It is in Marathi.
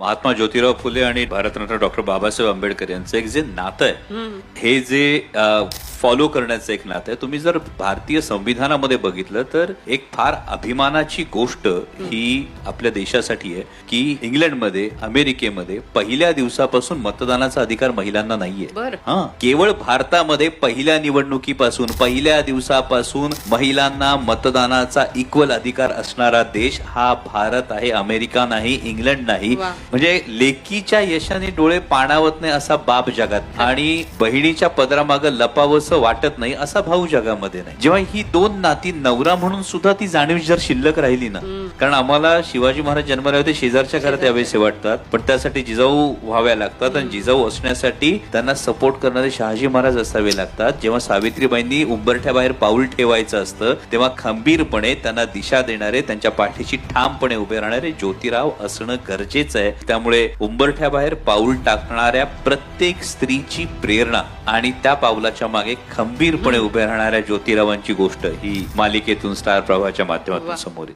महात्मा ज्योतिराव फुले आणि भारतरत्न डॉक्टर बाबासाहेब आंबेडकर यांचं एक जे नातं आहे हे जे फॉलो करण्याचं एक नातं आहे. तुम्ही जर भारतीय संविधानामध्ये बघितलं तर एक फार अभिमानाची गोष्ट ही आपल्या देशासाठी आहे की इंग्लंडमध्ये अमेरिकेमध्ये पहिल्या दिवसापासून मतदानाचा अधिकार महिलांना नाहीये. हा. केवळ भारतामध्ये पहिल्या निवडणुकीपासून पहिल्या दिवसापासून महिलांना मतदानाचा इक्वल अधिकार असणारा देश हा भारत आहे अमेरिका नाही इंग्लंड नाही. म्हणजे लेकीच्या यशाने डोळे पाणावत नाही असा बाप जगात. आणि बहिणीच्या पदरामागं लपावंसं वाटत नाही असा भाऊ जगामध्ये नाही. जेव्हा ही दोन नाती नवरा म्हणून सुद्धा ती जाणीव जर शिल्लक राहिली ना कारण आम्हाला शिवाजी महाराज जन्माला होते शेजारच्या घरात यावेसे वाटतात. पण त्यासाठी जिजाऊ व्हाव्या लागतात आणि जिजाऊ असण्यासाठी त्यांना सपोर्ट करणारे शहाजी महाराज असावे लागतात. जेव्हा सावित्रीबाईंनी उंबरठ्या बाहेर पाऊल ठेवायचं असतं तेव्हा खंबीरपणे त्यांना दिशा देणारे त्यांच्या पाठीशी ठामपणे उभे राहणारे ज्योतिराव असणं गरजेचं आहे. त्यामुळे उंबरठ्या बाहेर पाऊल टाकणाऱ्या प्रत्येक स्त्रीची प्रेरणा आणि त्या पावलाच्या मागे खंबीरपणे उभे राहणाऱ्या ज्योतिरावांची गोष्ट ही मालिकेतून स्टार प्रवाहाच्या माध्यमातून. समोर येते.